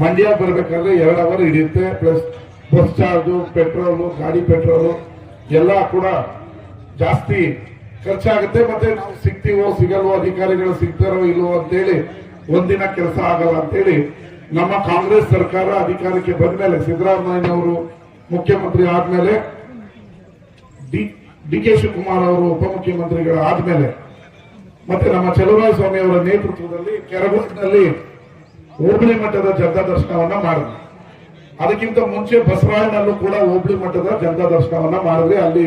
ಮಂಡ್ಯ ಬರ್ಬೇಕಾದ್ರೆ ಎರಡು ಅವರ್ ಹಿಡಿಯುತ್ತೆ ಪ್ಲಸ್ ಬಸ್ ಚಾರ್ಜು ಪೆಟ್ರೋಲು ಗಾಡಿ ಪೆಟ್ರೋಲು ಎಲ್ಲ ಕೂಡ ಜಾಸ್ತಿ ಖರ್ಚಾಗುತ್ತೆ. ಮತ್ತೆ ನಾವು ಸಿಗ್ತೀವೋ, ಸಿಗಲ್ವೋ, ಅಧಿಕಾರಿಗಳು ಸಿಗ್ತಾರೋ ಇಲ್ವೋ ಅಂತೇಳಿ ಒಂದಿನ ಕೆಲಸ ಆಗಲ್ಲ ಅಂತೇಳಿ ನಮ್ಮ ಕಾಂಗ್ರೆಸ್ ಸರ್ಕಾರ ಅಧಿಕಾರಕ್ಕೆ ಬಂದ ಬಂದ್ಮೇಲೆ ಸಿದ್ದರಾಮಯ್ಯನವರು ಮುಖ್ಯಮಂತ್ರಿ ಆದ್ಮೇಲೆ ಡಿ ಡಿ ಕೆ ಶಿವಕುಮಾರ್ ಅವರು ಉಪಮುಖ್ಯಮಂತ್ರಿಗಳು ಆದ್ಮೇಲೆ ಮತ್ತೆ ನಮ್ಮ ಚಲುವರಾಯ ಸ್ವಾಮಿ ಅವರ ನೇತೃತ್ವದಲ್ಲಿ ಕೆರಗೋಡಿನಲ್ಲಿ ಹೋಬಳಿ ಮಟ್ಟದ ಜನತಾ ದರ್ಶನವನ್ನ ಮಾಡಿದ್ವಿ ಅದಕ್ಕಿಂತ ಮುಂಚೆ ಬಸವರಾಯನಲ್ಲೂ ಕೂಡ ಹೋಬಳಿ ಮಟ್ಟದ ಜನತಾ ದರ್ಶನವನ್ನ ಮಾಡಿದ್ರೆ ಅಲ್ಲಿ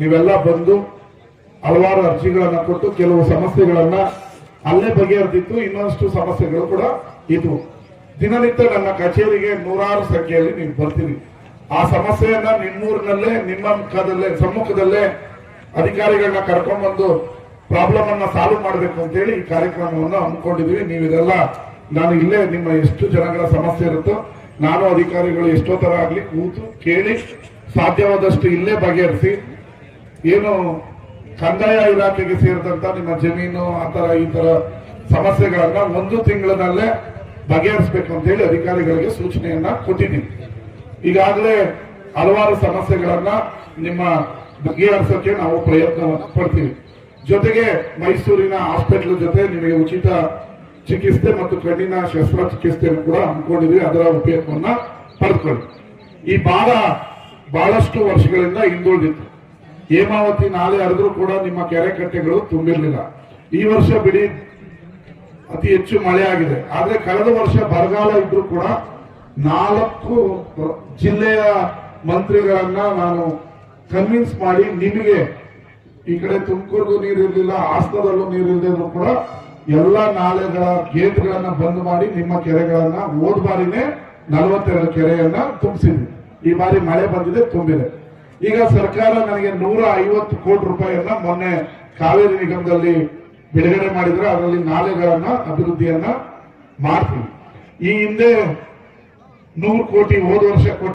ನೀವೆಲ್ಲ ಬಂದು ಹಲವಾರು ಅರ್ಜಿಗಳನ್ನ ಕೊಟ್ಟು ಕೆಲವು ಸಮಸ್ಯೆಗಳನ್ನ ಅಲ್ಲೇ ಬಗೆಹರಿದಿತ್ತು, ಇನ್ನಷ್ಟು ಸಮಸ್ಯೆಗಳು ಕೂಡ ಇದ್ವು. ದಿನನಿತ್ಯ ನನ್ನ ಕಚೇರಿಗೆ ನೂರಾರು ಸಂಖ್ಯೆಯಲ್ಲಿ ನೀವು ಬರ್ತೀರಿ. ಆ ಸಮಸ್ಯೆಯನ್ನ ನಿಮ್ಮೂರಿನಲ್ಲೇ, ನಿಮ್ಮ ಮುಖದಲ್ಲೇ, ಸಮ್ಮುಖದಲ್ಲೇ ಅಧಿಕಾರಿಗಳನ್ನ ಕರ್ಕೊಂಡ್ಬಂದು ಪ್ರಾಬ್ಲಮ್ ಅನ್ನ ಸಾಲ್ವ್ ಮಾಡಬೇಕು ಅಂತೇಳಿ ಈ ಕಾರ್ಯಕ್ರಮವನ್ನು ಹಮ್ಮಿಕೊಂಡಿದೀವಿ ನೀವು ಇದೆಲ್ಲ ನಾನು ಇಲ್ಲೇ ನಿಮ್ಮ ಎಷ್ಟು ಜನಗಳ ಸಮಸ್ಯೆ ಇರುತ್ತೋ, ನಾನು ಅಧಿಕಾರಿಗಳು ಎಷ್ಟೋ ತರ ಆಗ್ಲಿ ಕೂತು ಕೇಳಿ ಸಾಧ್ಯವಾದಷ್ಟು ಇಲ್ಲೇ ಬಗೆಹರಿಸಿ, ಏನು ಕಂದಾಯ ಇಲಾಖೆಗೆ ಸೇರಿದಂತ ನಿಮ್ಮ ಜಮೀನು, ಆ ತರ ಈ ತರ ಸಮಸ್ಯೆಗಳನ್ನ ಒಂದು ತಿಂಗಳಲ್ಲೇ ಬಗೆಹರಿಸಬೇಕು ಅಂತ ಹೇಳಿ ಅಧಿಕಾರಿಗಳಿಗೆ ಸೂಚನೆಯನ್ನ ಕೊಟ್ಟಿದ್ದೀನಿ. ಈಗಾಗಲೇ ಹಲವಾರು ಸಮಸ್ಯೆಗಳನ್ನ ನಿಮ್ಮ ಬಗೆಹರಿಸೋಕೆ ನಾವು ಪ್ರಯತ್ನವನ್ನು ಪಡ್ತೀವಿ. ಜೊತೆಗೆ ಮೈಸೂರಿನ ಹಾಸ್ಪಿಟಲ್ ಜೊತೆ ನಿಮಗೆ ಉಚಿತ ಚಿಕಿತ್ಸೆ ಮತ್ತು ಕಣ್ಣಿನ ಶಸ್ತ್ರಚಿಕಿತ್ಸೆಯನ್ನು ಕೂಡ ಹಮ್ಮಿಕೊಂಡಿದ್ವಿ ಅದರ ಉಪಯೋಗವನ್ನ ಪಡೆದುಕೊಳ್ಳಿ. ಈ ಭಾಗ ಬಹಳಷ್ಟು ವರ್ಷಗಳಿಂದ ಹಿಂದುಳಿದಿತ್ತು. ಹೇಮಾವತಿ ನಾಳೆ ಹರಿದ್ರು ಕೂಡ ನಿಮ್ಮ ಕೆರೆ ಕಟ್ಟೆಗಳು ತುಂಬಿರಲಿಲ್ಲ. ಈ ವರ್ಷ ಬಿಡಿ ಅತಿ ಹೆಚ್ಚು ಮಳೆ ಆಗಿದೆ. ಆದ್ರೆ ಕಳೆದ ವರ್ಷ ಬರಗಾಲ ಇದ್ರೂ ಕೂಡ ನಾಲ್ಕು ಜಿಲ್ಲೆಯ ಮಂತ್ರಿಗಳನ್ನ ನಾನು ಕನ್ವಿನ್ಸ್ ಮಾಡಿ ನಿಮಗೆ ಈ ಕಡೆ ತುಮಕೂರಿಗೂ ನೀರಿರ್ಲಿಲ್ಲ, ಹಾಸನದಲ್ಲೂ ನೀರಿಲ್ಲದಿದ್ರು ಕೂಡ ಎಲ್ಲ ನಾಲೆಗಳ ಗೇಟ್ಗಳನ್ನ ಬಂದ್ ಮಾಡಿ ನಿಮ್ಮ ಕೆರೆಗಳನ್ನ ಹೋದ ಬಾರಿನೇ ನಲವತ್ತೆರಡು ಕೆರೆಯನ್ನ ತುಂಬಿಸಿದ್ವಿ. ಈ ಬಾರಿ ಮಳೆ ಬಂದಿದೆ, ತುಂಬಿದೆ. ಈಗ ಸರ್ಕಾರ ನನಗೆ ನೂರ ಐವತ್ತು ಕೋಟಿ ರೂಪಾಯಿಯನ್ನ ಮೊನ್ನೆ ಕಾವೇರಿ ನಿಗಮದಲ್ಲಿ ಬಿಡುಗಡೆ ಮಾಡಿದ್ರೆ. ಅದರಲ್ಲಿ ನಾಲೆಗಳನ್ನ, ಅಭಿವೃದ್ಧಿಯನ್ನ ಮಾಡ್ತೀವಿ. ಈ ಹಿಂದೆ ನೂರು ಕೋಟಿ ಹೋದ ವರ್ಷ